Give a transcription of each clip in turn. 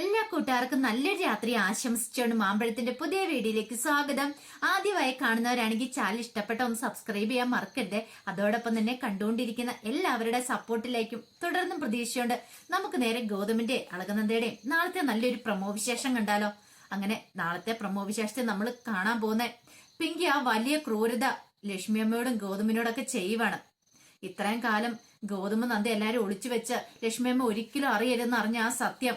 എല്ലാ കൂട്ടുകാർക്കും നല്ലൊരു രാത്രി ആശംസിച്ചുകൊണ്ട് മാമ്പഴത്തിന്റെ പുതിയ വീഡിയോയിലേക്ക് സ്വാഗതം. ആദ്യമായി കാണുന്നവരാണെങ്കിൽ ചാനൽ ഇഷ്ടപ്പെട്ട ഒന്ന് സബ്സ്ക്രൈബ് ചെയ്യാൻ മറക്കരുത്. അതോടൊപ്പം തന്നെ കണ്ടുകൊണ്ടിരിക്കുന്ന എല്ലാവരുടെ സപ്പോർട്ടിലേക്കും തുടർന്നും പ്രതീക്ഷയുണ്ട് നമുക്ക് നേരെ ഗൗതമിന്റെ അളകനന്ദയുടെയും നാളത്തെ നല്ലൊരു പ്രമോ വിശേഷം കണ്ടാലോ? അങ്ങനെ നാളത്തെ പ്രമോ വിശേഷത്തെ നമ്മൾ കാണാൻ പോകുന്ന പിങ്കി ആ വലിയ ക്രൂരത ലക്ഷ്മി അമ്മയോടും ഗൗതമിനോടൊക്കെ ചെയ്യുവാണ്. ഇത്രയും കാലം ഗൗതമ നന്ദി എല്ലാരും ഒളിച്ചു വെച്ച് ലക്ഷ്മിയമ്മ ഒരിക്കലും അറിയരുതെന്ന് അറിഞ്ഞ ആ സത്യം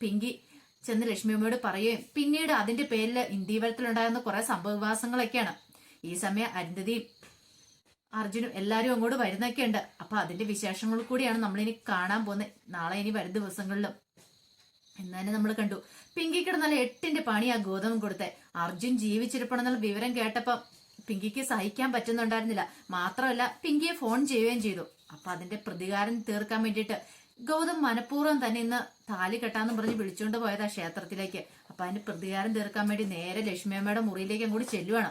പിങ്കി ചെന്ന് ലക്ഷ്മിയമ്മയോട് പറയുകയും പിന്നീട് അതിന്റെ പേരിൽ ഇന്ത്യവരത്തിലുണ്ടാകുന്ന കുറെ സംഭവവികാസങ്ങളൊക്കെയാണ്. ഈ സമയം അരുന്ധതിയും അർജുനും എല്ലാരും അങ്ങോട്ട് വരുന്നൊക്കെ ഉണ്ട്. അപ്പൊ അതിന്റെ വിശേഷങ്ങൾ കൂടിയാണ് നമ്മളിനി കാണാൻ പോകുന്നത്. നാളെ ഇനി വരും ദിവസങ്ങളിലും. എന്നാലും നമ്മൾ കണ്ടു. പിങ്കിക്ക് നല്ല എട്ടിന്റെ പണി ആ ഗോതമ്പ് കൊടുത്തേ. അർജുൻ ജീവിച്ചിരിപ്പണെന്നുള്ള വിവരം കേട്ടപ്പം പിങ്കിക്ക് സഹിക്കാൻ പറ്റുന്നുണ്ടായിരുന്നില്ല. മാത്രമല്ല പിങ്കിയെ ഫോൺ ചെയ്യുകയും ചെയ്തു. അപ്പൊ അതിന്റെ പ്രതികാരം തീർക്കാൻ വേണ്ടിയിട്ട് ഗൗതം മനഃപൂർവം തന്നെ ഇന്ന് താലി കെട്ടാന്ന് പറഞ്ഞ് വിളിച്ചുകൊണ്ട് പോയതാ ക്ഷേത്രത്തിലേക്ക്. അപ്പൊ അതിന് പ്രതികാരം തീർക്കാൻ വേണ്ടി നേരെ ലക്ഷ്മിയമ്മയുടെ മുറിയിലേക്ക് അങ്ങോട്ട് ചെല്ലുവാണ്.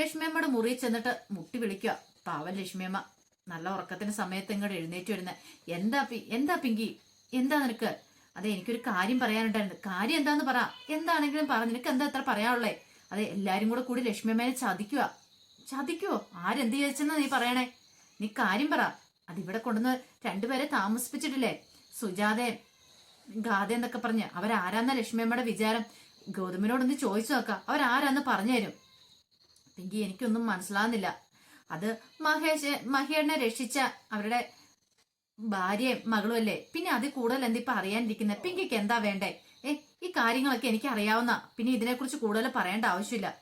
ലക്ഷ്മിയമ്മയുടെ മുറിയിൽ ചെന്നിട്ട് മുട്ടി വിളിക്കുക. പാവൻ ലക്ഷ്മിയമ്മ നല്ല ഉറക്കത്തിന് സമയത്ത് ഇങ്ങോട്ട് എഴുന്നേറ്റ് വരുന്നത് എന്താ എന്താ പിങ്കി? എന്താ നിനക്ക്? അതെ എനിക്കൊരു കാര്യം പറയാനുണ്ടായിരുന്നു. കാര്യം എന്താന്ന് പറ. എന്താണെങ്കിലും പറ. നിനക്ക് എന്താ എത്ര പറയാനുള്ളേ? അതെ എല്ലാരും കൂടെ കൂടി ലക്ഷ്മിയമ്മേനെ ചതിക്കുക. ചതിക്കുവോ? ആരെന്ത് ചോദിച്ചെന്നാ നീ പറയണേ? നീ കാര്യം പറ. അതിവിടെ കൊണ്ടുവന്ന് രണ്ടുപേരെ താമസിപ്പിച്ചിട്ടില്ലേ? സുജാതെ ഗാഥ എന്നൊക്കെ പറഞ്ഞ്. അവരാരാന്ന ലക്ഷ്മിയമ്മയുടെ വിചാരം? ഗൗതമിനോടൊന്ന് ചോദിച്ചു നോക്കാം. അവരാരാന്ന് പറഞ്ഞു തരും. പിങ്കി എനിക്കൊന്നും മനസ്സിലാകുന്നില്ല അത് മഹേഷ് മഹേഷിനെ രക്ഷിച്ച അവരുടെ ഭാര്യയും മകളും അല്ലേ? പിന്നെ അതിൽ കൂടുതൽ എന്തിപ്പോ അറിയാനിരിക്കുന്നത് പിങ്കിക്ക് എന്താ വേണ്ടേ? ഏ ഈ കാര്യങ്ങളൊക്കെ എനിക്ക് അറിയാവുന്ന പിന്നെ ഇതിനെക്കുറിച്ച് കൂടുതൽ പറയേണ്ട ആവശ്യമില്ല.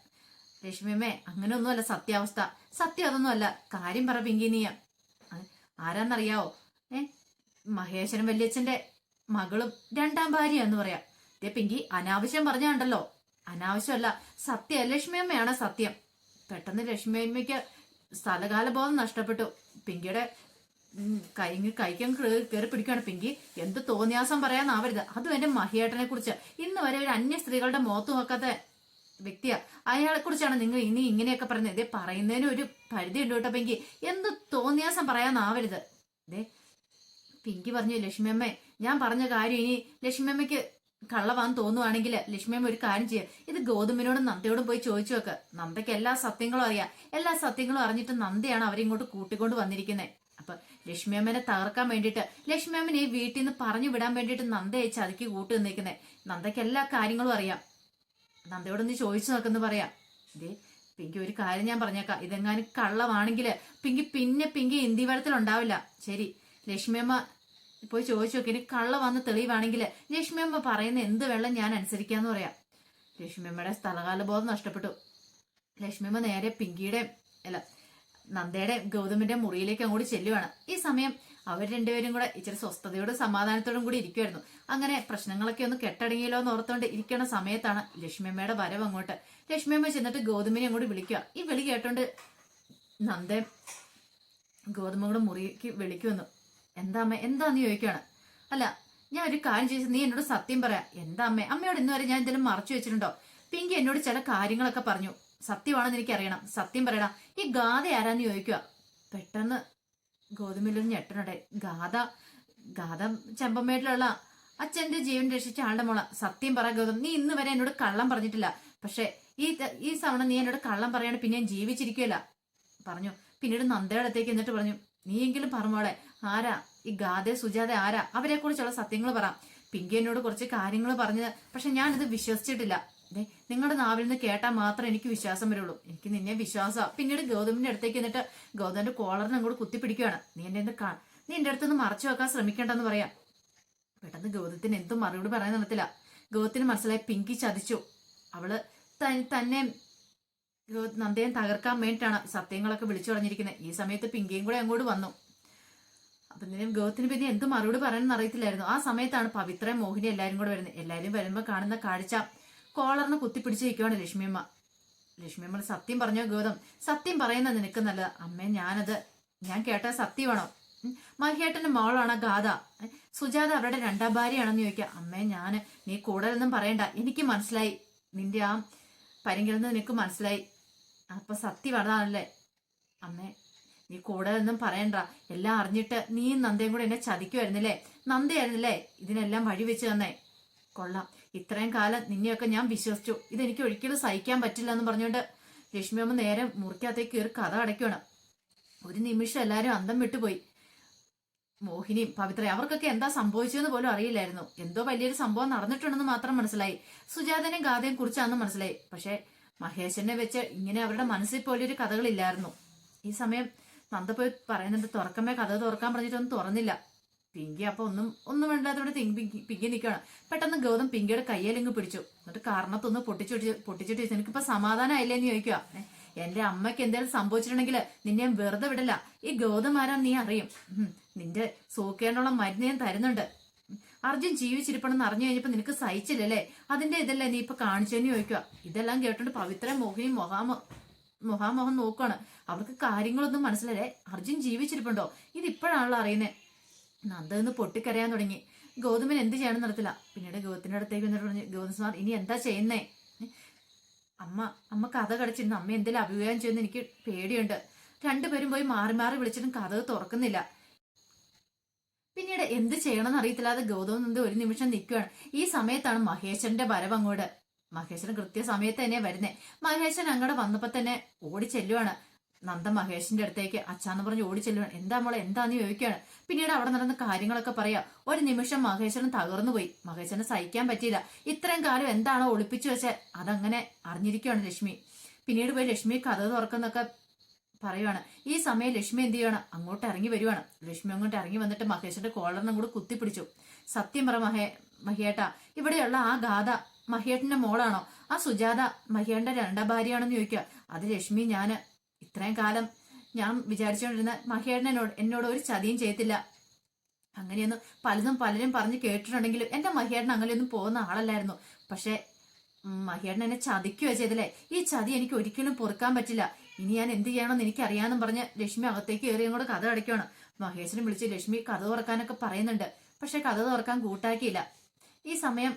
ലക്ഷ്മിയമ്മേ അങ്ങനെയൊന്നുമല്ല സത്യാവസ്ഥ. സത്യം അതൊന്നുമല്ല. കാര്യം പറ പിങ്കി നീ ആ- ആരാന്നറിയാവോ? ഏ? മഹേശ്വരൻ വല്യച്ഛന്റെ മകളും രണ്ടാം ഭാര്യ എന്ന് പറയാം. ഇതേ പിങ്കി അനാവശ്യം പറഞ്ഞാണ്ടല്ലോ. അനാവശ്യമല്ല സത്യം. ലക്ഷ്മിയമ്മയാണ് സത്യം. പെട്ടെന്ന് ലക്ഷ്മിയമ്മയ്ക്ക് സ്ഥലകാല ബോധം നഷ്ടപ്പെട്ടു. പിങ്കിയുടെ കൈ കൈക്കും കയറി പിടിക്കുകയാണ് പിങ്കി. എന്ത് തോന്നിയാസം പറയാന്നാവരുത്. അതും എന്റെ മഹിയേട്ടനെ കുറിച്ച് ഇന്ന് വരെ ഒരു അന്യ സ്ത്രീകളുടെ മുഖത്ത് നോക്കാത്ത വ്യക്തിയാ. അയാളെ കുറിച്ചാണ് നിങ്ങൾ ഇനി ഇങ്ങനെയൊക്കെ പറയുന്നത്. ഇതേ പറയുന്നതിന് ഒരു പരിധി ഉണ്ട് കേട്ടോ പെങ്കി. എന്ത് തോന്നിയാസം പറയാന്നാവരുത് ദേ പിങ്കി പറഞ്ഞു ലക്ഷ്മിയമ്മ ഞാൻ പറഞ്ഞ കാര്യം ഇനി ലക്ഷ്മിയമ്മയ്ക്ക് കള്ളവാന്ന് തോന്നുവാണെങ്കിൽ ലക്ഷ്മിയമ്മ ഒരു കാര്യം ചെയ്യുക ഇത് ഗോതമ്പിനോടും നന്ദയോടും പോയി ചോദിച്ചു വെക്ക് നന്ദയ്ക്ക് എല്ലാ സത്യങ്ങളും അറിയാം. എല്ലാ സത്യങ്ങളും അറിഞ്ഞിട്ട് നന്ദയാണ് അവരെ ഇങ്ങോട്ട് കൂട്ടിക്കൊണ്ട് വന്നിരിക്കുന്നത് അപ്പൊ ലക്ഷ്മിയമ്മനെ തകർക്കാൻ വേണ്ടിയിട്ട് ലക്ഷ്മിയമ്മനെ ഈ വീട്ടിൽ നിന്ന് പറഞ്ഞു വിടാൻ വേണ്ടിയിട്ട് നന്ദയെ ചതിക്ക് കൂട്ടി നിന്നിരിക്കുന്നത് നന്ദയ്ക്ക് എല്ലാ കാര്യങ്ങളും അറിയാം. നന്ദയോടൊന്ന് ചോദിച്ചു നോക്കെന്ന് പറയാം. ഇതേ പിങ്കി ഒരു കാര്യം ഞാൻ പറഞ്ഞേക്കാം. ഇതെങ്ങാനും കള്ളമാണെങ്കിൽ പിങ്കി പിന്നെ പിങ്കി ഇന്ത്യ വരത്തിലുണ്ടാവില്ല ശരി ലക്ഷ്മിയമ്മ പോയി ചോദിച്ചു നോക്കി. ഇനി കള്ള വന്ന് തെളിവാണെങ്കിൽ ലക്ഷ്മിയമ്മ പറയുന്ന എന്ത് വെള്ളം ഞാൻ അനുസരിക്കാന്ന് പറയാം. ലക്ഷ്മിയമ്മയുടെ സ്ഥലകാല ബോധം നഷ്ടപ്പെട്ടു. ലക്ഷ്മിയമ്മ നേരെ പിങ്കിയുടെ അല്ല നന്ദയുടെ ഗൗതമിന്റെ മുറിയിലേക്ക് അങ്ങോട്ട് ചെല്ലുവാണ്. ഈ സമയം അവർ രണ്ടുപേരും കൂടെ ഇച്ചിരി സ്വസ്ഥതയോടും സമാധാനത്തോടും കൂടി ഇരിക്കുമായിരുന്നു അങ്ങനെ പ്രശ്നങ്ങളൊക്കെ ഒന്ന് കെട്ടടങ്ങിയല്ലോ എന്ന് ഓർത്തോണ്ട് ഇരിക്കുന്ന സമയത്താണ് ലക്ഷ്മിയമ്മയുടെ വരവ് അങ്ങോട്ട്. ലക്ഷ്മിയമ്മ ചെന്നിട്ട് ഗോതമ്പിനെ അങ്ങോട്ട് വിളിക്കുക ഈ വിളി കേട്ടോണ്ട് നന്ദ ഗൗതമയുടെ മുറിക്ക് വിളിക്കുമെന്നു എന്താ അമ്മ? എന്താന്ന് ചോദിക്കുകയാണ് അല്ല ഞാൻ ഒരു കാര്യം ചോദിച്ചു നീ എന്നോട് സത്യം പറയാ. എന്താ അമ്മേ? അമ്മയോട് ഇന്ന് വരെ ഞാൻ എന്തെങ്കിലും മറച്ചു വെച്ചിട്ടുണ്ടോ? പിങ്കി എന്നോട് ചില കാര്യങ്ങളൊക്കെ പറഞ്ഞു. സത്യമാണെന്ന് എനിക്ക് അറിയണം സത്യം പറയടാ. ഈ ഗാഥ ആരാന്ന് ചോദിക്കുക പെട്ടെന്ന് ഗോതമ്പിലൊരു ഞെട്ടനുടെ ഗാഥ ഗാഥ ചെമ്പമ്മേട്ടിലുള്ള അച്ഛന്റെ ജീവൻ രക്ഷിച്ച ആളുടെ മോള. സത്യം പറ ഗൗതം നീ ഇന്ന് വരെ എന്നോട് കള്ളം പറഞ്ഞിട്ടില്ല. പക്ഷെ ഈ ഈ തവണ നീ എന്നോട് കള്ളം പറയാണ് പിന്നെ ഞാൻ ജീവിച്ചിരിക്കുകയല്ല. പറഞ്ഞു. പിന്നീട് നന്ദയുടെ അടുത്തേക്ക് എന്നിട്ട് പറഞ്ഞു നീയെങ്കിലും പറഞ്ഞോളെ ആരാ? ഈ ഗാഥ സുജാത ആരാ? അവരെ കുറിച്ചുള്ള സത്യങ്ങൾ പറ. പിങ്കി എന്നോട് കുറച്ച് കാര്യങ്ങൾ പറഞ്ഞത് പക്ഷെ ഞാനിത് വിശ്വസിച്ചിട്ടില്ല. നിങ്ങളുടെ നാവിൽ നിന്ന് കേട്ടാൽ മാത്രമേ എനിക്ക് വിശ്വാസം വരുള്ളൂ. എനിക്ക് നിന്നെ വിശ്വാസമാണ് പിന്നീട് ഗൗതമിന്റെ അടുത്തേക്ക് എന്നിട്ട് ഗൗതമിന്റെ കോളറിനെ അങ്ങോട്ട് കുത്തിപ്പിടിക്കുകയാണ്. നീ എന്റെ നീ എന്റെ അടുത്തൊന്ന് മറച്ചു വെക്കാൻ ശ്രമിക്കേണ്ടെന്ന് പറയാം. പെട്ടെന്ന് ഗൗതത്തിന് എന്തും മറുപടി പറയാൻ നടത്തില്ല ഗൗതത്തിന് മനസ്സിലായി പിങ്കി ചതിച്ചു. അവൾ തന്നെ നന്ദയെ തകർക്കാൻ വേണ്ടിയിട്ടാണ് സത്യങ്ങളൊക്കെ വിളിച്ചു പറഞ്ഞിരിക്കുന്നത് ഈ സമയത്ത് പിങ്കിയും കൂടെ അങ്ങോട്ട് വന്നു. അപ്പൊ നിന്നും ഗൗതത്തിന് പിന്നെ എന്ത് മറുപടി പറയാനെന്ന് അറിയത്തില്ലായിരുന്നു. ആ സമയത്താണ് പവിത്രയും മോഹിനി എല്ലാരും കൂടെ വരുന്നത്. എല്ലാരും വരുമ്പോ കാണുന്ന കാഴ്ച കോളറിന് കുത്തിപ്പിടിച്ച് നിൽക്കുവാണ് ലക്ഷ്മിയമ്മ. ലക്ഷ്മിയമ്മ സത്യം പറഞ്ഞോ ഗൗതം? സത്യം പറയുന്ന നിനക്ക് നല്ലത് അമ്മേ ഞാനത് ഞാൻ കേട്ട സത്യമാണോ മഹിയേട്ടന്റെ മോളാണ് ഗാഥ? സുജാത അവരുടെ രണ്ടാം ഭാര്യയാണെന്ന് ചോദിക്കുക അമ്മേ ഞാൻ നീ കൂടുതലൊന്നും പറയണ്ട. എനിക്ക് മനസ്സിലായി. നിന്റെ ആ പരിങ്കലെന്ന് നിനക്ക് മനസ്സിലായി. അപ്പൊ സത്യം അതാണല്ലേ? അമ്മേ നീ കൂടുതലൊന്നും പറയണ്ട. എല്ലാം അറിഞ്ഞിട്ട് നീ നന്ദയും കൂടെ എന്നെ ചതിക്കുമായിരുന്നില്ലേ നന്ദയായിരുന്നില്ലേ? ഇതിനെല്ലാം വഴി വെച്ച് തന്നേ. കൊള്ളാം. ഇത്രയും കാലം നിന്നെയൊക്കെ ഞാൻ വിശ്വസിച്ചു. ഇതെനിക്ക് ഒരിക്കലും സഹിക്കാൻ പറ്റില്ല എന്ന് പറഞ്ഞുകൊണ്ട് ലക്ഷ്മി അമ്മ നേരെ മുറിക്കകത്തേക്ക് കയറി കഥ അടയ്ക്കണം ഒരു നിമിഷം എല്ലാവരും അന്തം വിട്ടുപോയി. മോഹിനിയും പവിത്ര അവർക്കൊക്കെ എന്താ സംഭവിച്ചതെന്ന് പോലും അറിയില്ലായിരുന്നു. എന്തോ വലിയൊരു സംഭവം നടന്നിട്ടുണ്ടെന്ന് മാത്രം മനസ്സിലായി. സുജാതനെയും ഗാഥയും കുറിച്ചാണെന്ന് മനസ്സിലായി. പക്ഷേ മഹേശനെ വെച്ച് ഇങ്ങനെ അവരുടെ മനസ്സിൽ പോലൊരു കഥകളില്ലായിരുന്നു. ഈ സമയം നന്ദ പോയി പറയുന്നുണ്ട് തുറക്കമേ കഥ തുറക്കാൻ പറഞ്ഞിട്ടൊന്നും തുറന്നില്ല. പിങ്കി അപ്പൊ ഒന്നും ഒന്നും വേണ്ടാത്തോടെ പിങ്കി പിങ്കി നിൽക്കുകയാണ് പെട്ടെന്ന് ഗൗതം പിങ്കിയുടെ കയ്യിലിങ്ങ് പിടിച്ചു. എന്നിട്ട് കാരണത്തൊന്ന് പൊട്ടിച്ചു പൊട്ടിച്ചിട്ട് സമാധാനം സമാധാനമായില്ലേ എന്ന് ചോദിക്കുക എന്റെ അമ്മയ്ക്ക് എന്തെങ്കിലും സംഭവിച്ചിട്ടുണ്ടെങ്കിൽ നിന്നെ ഞാൻ വെറുതെ വിടില്ല. ഈ ഗൗതം ആരാ നീ അറിയും. നിന്റെ സൂക്കേണ്ടുള്ള മരുന്ന് ഞാൻ തരുന്നുണ്ട്. അർജുൻ ജീവിച്ചിരിപ്പണെന്ന് അറിഞ്ഞു കഴിഞ്ഞപ്പോ നിനക്ക് സഹിച്ചില്ലല്ലേ? അതിന്റെ ഇതല്ലേ നീ ഇപ്പൊ കാണിച്ചെന്ന് ചോദിക്കുക ഇതെല്ലാം കേട്ടോണ്ട് പവിത്ര മോഹിനി മൊഹാമോ മൊഹാമോഹൻ നോക്കുകയാണ് അവർക്ക് കാര്യങ്ങളൊന്നും മനസ്സിലല്ലേ അർജുൻ ജീവിച്ചിരിപ്പുണ്ടോ? ഇത് ഇപ്പോഴാണല്ലോ അറിയുന്നത് നന്ദ പൊട്ടിക്കരയാൻ തുടങ്ങി. ഗൗതമിന് എന്ത് ചെയ്യണം നടത്തില്ല പിന്നീട് ഗൗതത്തിന്റെ അടുത്തേക്ക് വന്നിട്ട് പറഞ്ഞു ഗൗതം ഇനി എന്താ ചെയ്യുന്നേ? അമ്മ അമ്മ കഥ കടച്ചിരുന്നു. അമ്മ എന്തെങ്കിലും അഭിപ്രായം ചെയ്യുന്ന എനിക്ക് പേടിയുണ്ട്. രണ്ടുപേരും പോയി മാറി മാറി വിളിച്ചിട്ടും കഥ തുറക്കുന്നില്ല. പിന്നീട് എന്ത് ചെയ്യണമെന്ന് അറിയത്തില്ലാതെ ഗൗതമൻ നിന്ന് ഒരു നിമിഷം നിൽക്കുകയാണ്. ഈ സമയത്താണ് മഹേശ്വരന്റെ വരവ് അങ്ങോട്ട്. മഹേശ്വരൻ കൃത്യസമയത്ത് തന്നെ വരുന്നേ. മഹേശ്വരൻ അങ്ങോട്ട് വന്നപ്പോൾ തന്നെ ഓടി ചെല്ലുവാണ്. നന്ദ മഹേഷിന്റെ അടുത്തേക്ക് അച്ഛാന്ന് പറഞ്ഞ് ഓടി ചെല്ലുവാണ് എന്താ മോളെ എന്താന്ന് ചോദിക്കുകയാണ്? പിന്നീട് അവിടെ നടന്ന കാര്യങ്ങളൊക്കെ പറയാം. ഒരു നിമിഷം മഹേശ്വരൻ തകർന്നു പോയി. മഹേശ്വരന് സഹിക്കാൻ പറ്റിയില്ല. ഇത്രയും കാലം എന്താണോ ഒളിപ്പിച്ചു വെച്ചത് അതങ്ങനെ അറിഞ്ഞിരിക്കുകയാണ് ലക്ഷ്മി. പിന്നീട് പോയി ലക്ഷ്മി കഥ തുറക്കുന്നൊക്കെ പറയുവാണ്. ഈ സമയം ലക്ഷ്മി എന്ത് ചെയ്യണം അങ്ങോട്ട് ഇറങ്ങി വരുവാണ്. ലക്ഷ്മി അങ്ങോട്ട് ഇറങ്ങി വന്നിട്ട് മഹേഷിന്റെ കോളറിനും കൂടെ കുത്തിപ്പിടിച്ചു. സത്യം പറ മഹേ മഹിയേട്ട ഇവിടെയുള്ള ആ ഗാഥ മഹിയേട്ടന്റെ മോളാണോ? ആ സുജാത മഹിയേട്ടന്റെ രണ്ടാം ഭാര്യയാണെന്ന് ചോദിക്കുക. അത് ലക്ഷ്മി ഞാൻ ഇത്രയും കാലം ഞാൻ വിചാരിച്ചുകൊണ്ടിരുന്ന മഹിയേട്ടൻ എന്നോട് ഒരു ചതിയും ചെയ്യത്തില്ല. അങ്ങനെയൊന്നും പലതും പലരും പറഞ്ഞ് കേട്ടിട്ടുണ്ടെങ്കിലും എന്റെ മഹിയേട്ടൻ അങ്ങനെയൊന്നും പോകുന്ന ആളല്ലായിരുന്നു. പക്ഷേ മഹേടൻ എന്നെ ചതിക്കുകയോ ചെയ്തല്ലേ? ഈ ചതി എനിക്ക് ഒരിക്കലും പൊറുക്കാൻ പറ്റില്ല. ഇനി ഞാൻ എന്ത് ചെയ്യണമെന്ന് എനിക്കറിയാമെന്നും പറഞ്ഞ് ലക്ഷ്മി അകത്തേക്ക് കയറി അങ്ങോട്ട് കഥ അടയ്ക്കുകയാണ് മഹേഷിനെ വിളിച്ച് ലക്ഷ്മി കഥ തുറക്കാനൊക്കെ പറയുന്നുണ്ട്. പക്ഷെ കഥ തുറക്കാൻ കൂട്ടാക്കിയില്ല. ഈ സമയം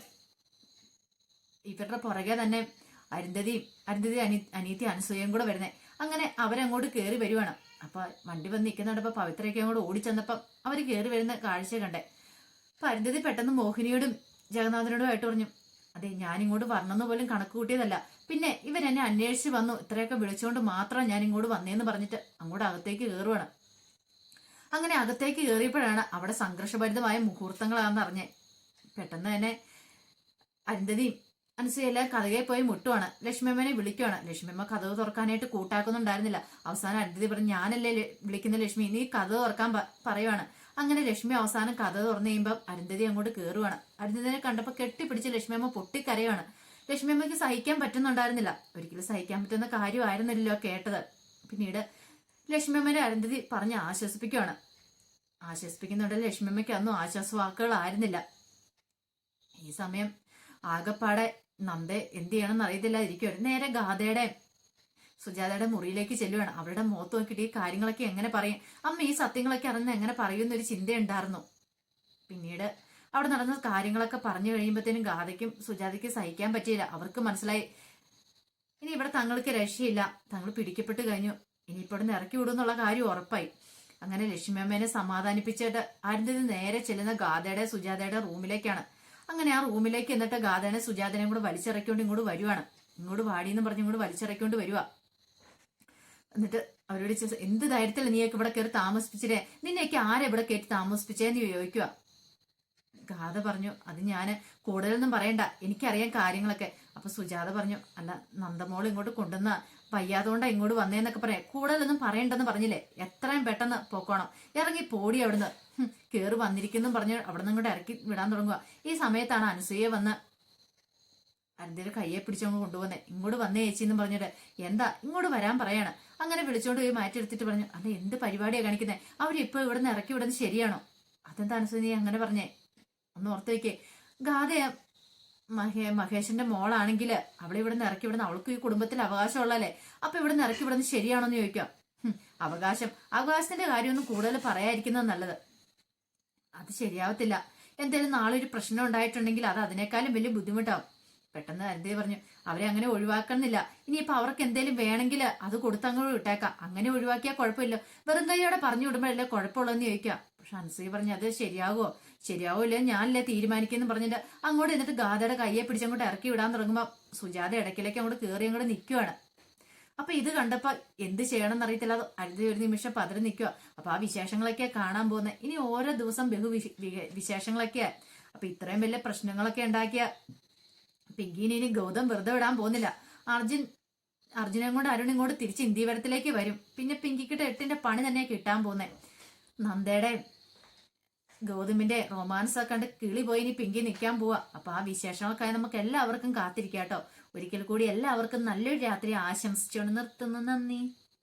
ഇവരുടെ പുറകെ തന്നെ അരുന്ധതിയും അരുന്ധതി അനി അനിയത്തി അനസൂയയും കൂടെ വരുന്നേ. അങ്ങനെ അവരങ്ങോട്ട് കയറി വരുവാണ്. അപ്പൊ വണ്ടി വന്ന് നിൽക്കുന്നുണ്ടപ്പോ പവിത്രയൊക്കെ അങ്ങോട്ട് ഓടിച്ചെന്നപ്പം അവർ കയറി വരുന്ന കാഴ്ച കണ്ടേ. അപ്പൊ അരുന്ധതി പെട്ടെന്ന് മോഹിനിയോടും ജഗന്നാഥനോടും ആയിട്ട് പറഞ്ഞു അതെ ഞാനിങ്ങോട്ട് വരണമെന്ന് പോലും കണക്ക് കൂട്ടിയതല്ല. പിന്നെ ഇവൻ എന്നെ അന്വേഷിച്ച് വന്നു. ഇത്രയൊക്കെ വിളിച്ചുകൊണ്ട് മാത്രം ഞാൻ ഇങ്ങോട്ട് വന്നേന്ന് പറഞ്ഞിട്ട് അങ്ങോട്ട് അകത്തേക്ക് കയറുവാണ് അങ്ങനെ അകത്തേക്ക് കയറിയപ്പോഴാണ് അവിടെ സംഘർഷഭരിതമായ മുഹൂർത്തങ്ങളാണെന്ന് അറിഞ്ഞേ. പെട്ടെന്ന് തന്നെ അരുന്ധതിയും അനുസരിയെല്ലാം കഥകെ പോയി മുട്ടുവാണ്. ലക്ഷ്മിയമ്മനെ വിളിക്കുവാണ്. ലക്ഷ്മിയമ്മ കഥ തുറക്കാനായിട്ട് കൂട്ടാക്കുന്നുണ്ടായിരുന്നില്ല. അവസാനം അരുന്ധതി പറഞ്ഞു ഞാനല്ലേ വിളിക്കുന്ന ലക്ഷ്മി നീ കഥ തുറക്കാൻ പറയുവാണ്. അങ്ങനെ ലക്ഷ്മി അവസാനം കഥ തുറന്നു കഴിയുമ്പോൾ അരുന്ധതി അങ്ങോട്ട് കയറുവാണ് അരുന്ധതിനെ കണ്ടപ്പോൾ കെട്ടിപ്പിടിച്ച് ലക്ഷ്മിയമ്മ പൊട്ടിക്കരയാണ് ലക്ഷ്മിയമ്മയ്ക്ക് സഹിക്കാൻ പറ്റുന്നുണ്ടായിരുന്നില്ല. ഒരിക്കലും സഹിക്കാൻ പറ്റുന്ന കാര്യമായിരുന്നില്ലല്ലോ കേട്ടത്. പിന്നീട് ലക്ഷ്മിയമ്മനെ അരുന്ധതി പറഞ്ഞ് ആശ്വസിപ്പിക്കുവാണ്. ആശ്വസിപ്പിക്കുന്നുണ്ട് ലക്ഷ്മിയമ്മയ്ക്ക് അന്നും ആശ്വാസവാക്കുകളായിരുന്നില്ല. ഈ സമയം ആകപ്പാടെ നന്ദെ എന്ത് ചെയ്യണമെന്ന് അറിയത്തില്ല ഇരിക്കുവായിരുന്നു നേരെ ഗാഥയുടെ സുജാതയുടെ മുറിയിലേക്ക് ചെല്ലുവാണ്. അവരുടെ മുഖത്ത് നോക്കിയിട്ട് ഈ കാര്യങ്ങളൊക്കെ എങ്ങനെ പറയും? അമ്മ ഈ സത്യങ്ങളൊക്കെ അറിഞ്ഞ് എങ്ങനെ പറയുന്നൊരു ചിന്തയുണ്ടായിരുന്നു. പിന്നീട് അവിടെ നടന്ന കാര്യങ്ങളൊക്കെ പറഞ്ഞു കഴിയുമ്പോഴത്തേനും ഗാഥയ്ക്കും സുജാതയ്ക്കും സഹിക്കാൻ പറ്റിയില്ല. അവർക്ക് മനസ്സിലായി ഇനി ഇവിടെ തങ്ങൾക്ക് രക്ഷയില്ല. തങ്ങൾ പിടിക്കപ്പെട്ട് കഴിഞ്ഞു. ഇനിയിപ്പോൾ ഇവിടെ ഇറക്കി വിടുമെന്നുള്ള കാര്യം ഉറപ്പായി. അങ്ങനെ ലക്ഷ്മിയമ്മേനെ സമാധാനിപ്പിച്ചിട്ട് അരുന്ധതി നേരെ ചെല്ലുന്ന ഗാഥയുടെ സുജാതയുടെ റൂമിലേക്കാണ്. അങ്ങനെ ആ റൂമിലേക്ക് എന്നിട്ട് ഗാഥനെ സുജാതനെയും കൂടെ വലിച്ചിറക്കിക്കൊണ്ട് ഇങ്ങോട്ട് വരുവാണ്. ഇങ്ങോട്ട് വാടിയെന്ന് പറഞ്ഞ് ഇങ്ങോട്ട് വലിച്ചിറക്കിക്കൊണ്ട് വരുവാ. എന്നിട്ട് അവരോട് എന്ത് ധൈര്യത്തിൽ നീയൊക്കെ ഇവിടെ കയറി താമസിപ്പിച്ചില്ലേ നിന്നെയൊക്കെ ആരെ ഇവിടെ കയറ്റി താമസിപ്പിച്ചേന്ന് ചോദിക്കുക ഗാഥ പറഞ്ഞു അത് ഞാൻ കൂടുതലൊന്നും പറയണ്ട. എനിക്കറിയാം കാര്യങ്ങളൊക്കെ. അപ്പൊ സുജാത പറഞ്ഞു അല്ല നന്ദമോൾ ഇങ്ങോട്ട് കൊണ്ടുവന്ന. വയ്യാതുകൊണ്ടാ ഇങ്ങോട്ട് വന്നേന്നൊക്കെ പറയാം. കൂടുതലൊന്നും പറയണ്ടെന്ന് പറഞ്ഞില്ലേ? എത്രയും പെട്ടെന്ന് പോക്കോണം. ഇറങ്ങി പോടി അവിടുന്ന്. കേറി വന്നിരിക്കുന്നു പറഞ്ഞ് അവിടെ നിന്ന് ഇങ്ങോട്ട് ഇറക്കി വിടാൻ തുടങ്ങുക ഈ സമയത്താണ് അനുസൂയ വന്ന് അരുന്തിയുടെ കയ്യെ പിടിച്ചങ്ങ് കൊണ്ടുവന്നേ. ഇങ്ങോട്ട് വന്നേ ചേച്ചി എന്ന് പറഞ്ഞിട്ട് എന്താ? ഇങ്ങോട്ട് വരാൻ പറയാണ്. അങ്ങനെ വിളിച്ചോണ്ട് പോയി മാറ്റിയെടുത്തിട്ട് പറഞ്ഞു അല്ല എന്ത് പരിപാടിയാണ് കാണിക്കുന്നത് അവരിപ്പോ ഇവിടെ നിന്ന് ഇറക്കി വിടുന്നത് ശരിയാണോ? അതെന്താ അനസൂയ അങ്ങനെ പറഞ്ഞേ? ഒന്ന് ഓർത്ത് വയ്ക്കേ ഗാഥയ മഹേ മഹേഷിന്റെ മോളാണെങ്കിൽ അവളെ ഇവിടെ നിന്ന് ഇറക്കി വിടുന്ന അവൾക്ക് ഈ കുടുംബത്തിൽ അവകാശമുള്ളല്ലേ അപ്പൊ ഇവിടെ നിന്ന് ഇറക്കി വിടുന്നത് ശരിയാണോന്ന് ചോദിക്കാം. അവകാശം. അവകാശത്തിന്റെ കാര്യമൊന്നും കൂടുതൽ പറയാതിരിക്കുന്നത് നല്ലത്. അത് ശരിയാവത്തില്ല. എന്തായാലും നാളെ ഒരു പ്രശ്നം ഉണ്ടായിട്ടുണ്ടെങ്കിൽ അത് അതിനേക്കാളും വലിയ ബുദ്ധിമുട്ടാവും. പെട്ടെന്ന് എന്തേ പറഞ്ഞു അവരെ അങ്ങനെ ഒഴിവാക്കണമെന്നില്ല. ഇനിയിപ്പോ അവർക്ക് എന്തേലും വേണമെങ്കിൽ അത് കൊടുത്തങ്ങോട്ട് വിട്ടേക്കാം. അങ്ങനെ ഒഴിവാക്കിയാൽ കുഴപ്പമില്ല. വെറും കൈയോടെ പറഞ്ഞു വിടുമ്പോഴല്ലേ കുഴപ്പമുള്ളതെന്ന് ചോദിക്കുക പക്ഷെ അൻസൂയ പറഞ്ഞു അത് ശരിയാകുമോ ശരിയാവൂല്ലേ? ഞാനല്ലേ തീരുമാനിക്കുന്നു പറഞ്ഞിട്ട് അങ്ങോട്ട് എന്നിട്ട് ഗാഥയുടെ കയ്യെ പിടിച്ചങ്ങോട്ട് ഇറക്കി വിടാൻ തുടങ്ങുമ്പോ സുജാത ഇടയ്ക്കിലേക്ക് അങ്ങോട്ട് കയറി അങ്ങോട്ട് നിൽക്കുവാണ് അപ്പൊ ഇത് കണ്ടപ്പോ എന്ത് ചെയ്യണം എന്നറിയത്തില്ല. അരുതി ഒരു നിമിഷം പതിര് നിൽക്കുക അപ്പൊ ആ വിശേഷങ്ങളൊക്കെ കാണാൻ പോകുന്നത് ഇനി ഓരോ ദിവസം ബഹു വിശേഷങ്ങളൊക്കെയാ. അപ്പൊ ഇത്രയും വലിയ പ്രശ്നങ്ങളൊക്കെ ഉണ്ടാക്കിയ പിങ്കിനെ ഇനി ഗൗതം വെറുതെ വിടാൻ പോകുന്നില്ല. അർജുൻ അർജുനെ കൊണ്ട് അരുൺ ഇങ്ങോട്ട് തിരിച്ച് ഇന്ത്യവരത്തിലേക്ക് വരും. പിന്നെ പിങ്കിക്കിട്ട് എട്ടിന്റെ പണി തന്നെ കിട്ടാൻ പോകുന്നേ. നന്ദയുടെ ഗൗതമിന്റെ റൊമാൻസ് ഒക്കെ കണ്ട് കിളി പോയി ഇനി പിങ്കി നിൽക്കാൻ പോവാ. അപ്പൊ ആ വിശേഷങ്ങൾക്കായി നമുക്ക് എല്ലാവർക്കും കാത്തിരിക്കാട്ടോ. ഒരിക്കൽ കൂടി എല്ലാവർക്കും നല്ലൊരു രാത്രി ആശംസിച്ചുകൊണ്ട് നിർത്തുന്നു. നന്ദി.